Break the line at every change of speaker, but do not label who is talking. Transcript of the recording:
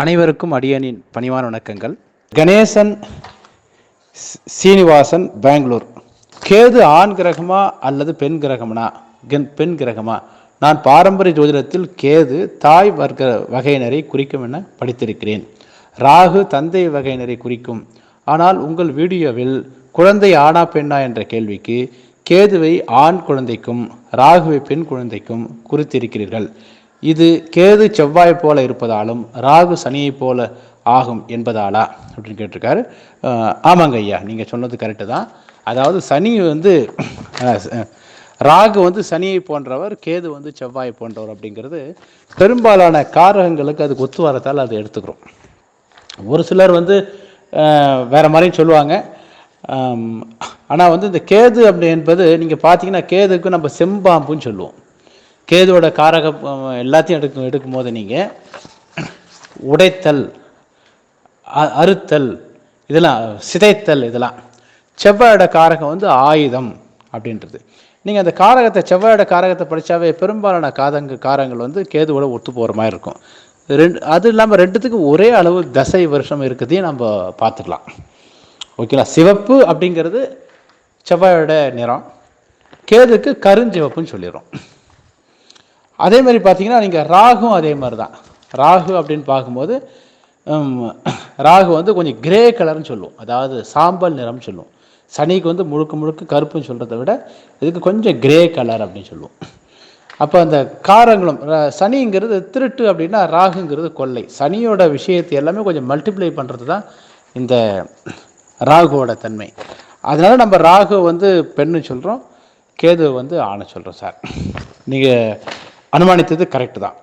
அனைவருக்கும் அடியனின் பணிவான வணக்கங்கள். கணேசன் சீனிவாசன் பெங்களூர். கேது ஆண் கிரகமா அல்லது பெண் கிரகம்னா? பெண் கிரகமா? நான் பாரம்பரிய ஜோதிடத்தில் கேது தாய் வர்க்க வகையினரை குறிக்கும் என படித்திருக்கிறேன். ராகு தந்தை வகையினரை குறிக்கும். ஆனால் உங்கள் வீடியோவில் குழந்தை ஆனா பெண்ணா என்ற கேள்விக்கு கேதுவை ஆண் குழந்தைக்கும் ராகுவை பெண் குழந்தைக்கும் குறித்திருக்கிறீர்கள். இது கேது செவ்வாய் போல இருப்பதாலும் ராகு சனியை போல ஆகும் என்பதாலா அப்படின்னு கேட்டிருக்காரு. ஆமாங்க ஐயா நீங்கள் சொன்னது கரெக்டு தான். அதாவது சனி வந்து ராகு வந்து சனியை போன்றவர் கேது வந்து செவ்வாய் போன்றவர் அப்படிங்கிறது பெரும்பாலான காரகங்களுக்கு அது ஒத்து வரத்தால் அதை எடுத்துக்கிறோம். ஒரு சிலர் வந்து வேறு மாதிரியும் சொல்லுவாங்க. ஆனால் வந்து இந்த கேது அப்படி என்பது நீங்கள் பார்த்தீங்கன்னா கேதுக்கு நம்ம செம்பாம்புன்னு சொல்லுவோம். கேதுவோட காரக எல்லாத்தையும் எடுக்கும் எடுக்கும்போது நீங்கள் உடைத்தல் அ- அறுத்தல் இதெல்லாம் சிதைத்தல் இதெல்லாம். செவ்வாயோட காரகம் வந்து ஆயுதம் அப்படின்றது. நீங்கள் அந்த காரகத்தை செவ்வாயோட காரகத்தை படித்தாவே பெரும்பாலான காதங்க காரங்கள் வந்து கேதுவோட ஒத்து போகிற மாதிரி இருக்கும். ரெண்டு அது இல்லாமல் ரெண்டுத்துக்கும் ஒரே அளவு தசை வருஷம் இருக்கிறதையும் நம்ம பார்த்துக்கலாம். ஓகேங்களா? சிவப்பு அப்படிங்கிறது செவ்வாயோட நிறம். கேதுக்கு கருஞ்சிவப்புன்னு சொல்லிடுறோம். அதே மாதிரி பார்த்தீங்கன்னா நீங்கள் ராகும் அதே மாதிரி தான். ராகு அப்படின்னு பார்க்கும்போது ராகு வந்து கொஞ்சம் கிரே கலர்னு சொல்லுவோம். அதாவது சாம்பல் நிறம்னு சொல்லுவோம். சனிக்கு வந்து முழுக்க முழுக்க கருப்புன்னு சொல்கிறத விட இதுக்கு கொஞ்சம் கிரே கலர் அப்படின்னு சொல்லுவோம். அப்போ அந்த காரங்களும் சனிங்கிறது திருட்டு அப்படின்னா ராகுங்கிறது கொள்ளை. சனியோட விஷயத்தை எல்லாமே கொஞ்சம் மல்டிப்ளை பண்ணுறது தான் இந்த ராகுவோட தன்மை. அதனால் நம்ம ராகு வந்து பெண்ணு சொல்கிறோம் கேது வந்து ஆணை சொல்கிறோம் சார். நீங்கள் அனுமானித்தது கரெக்டு தான்.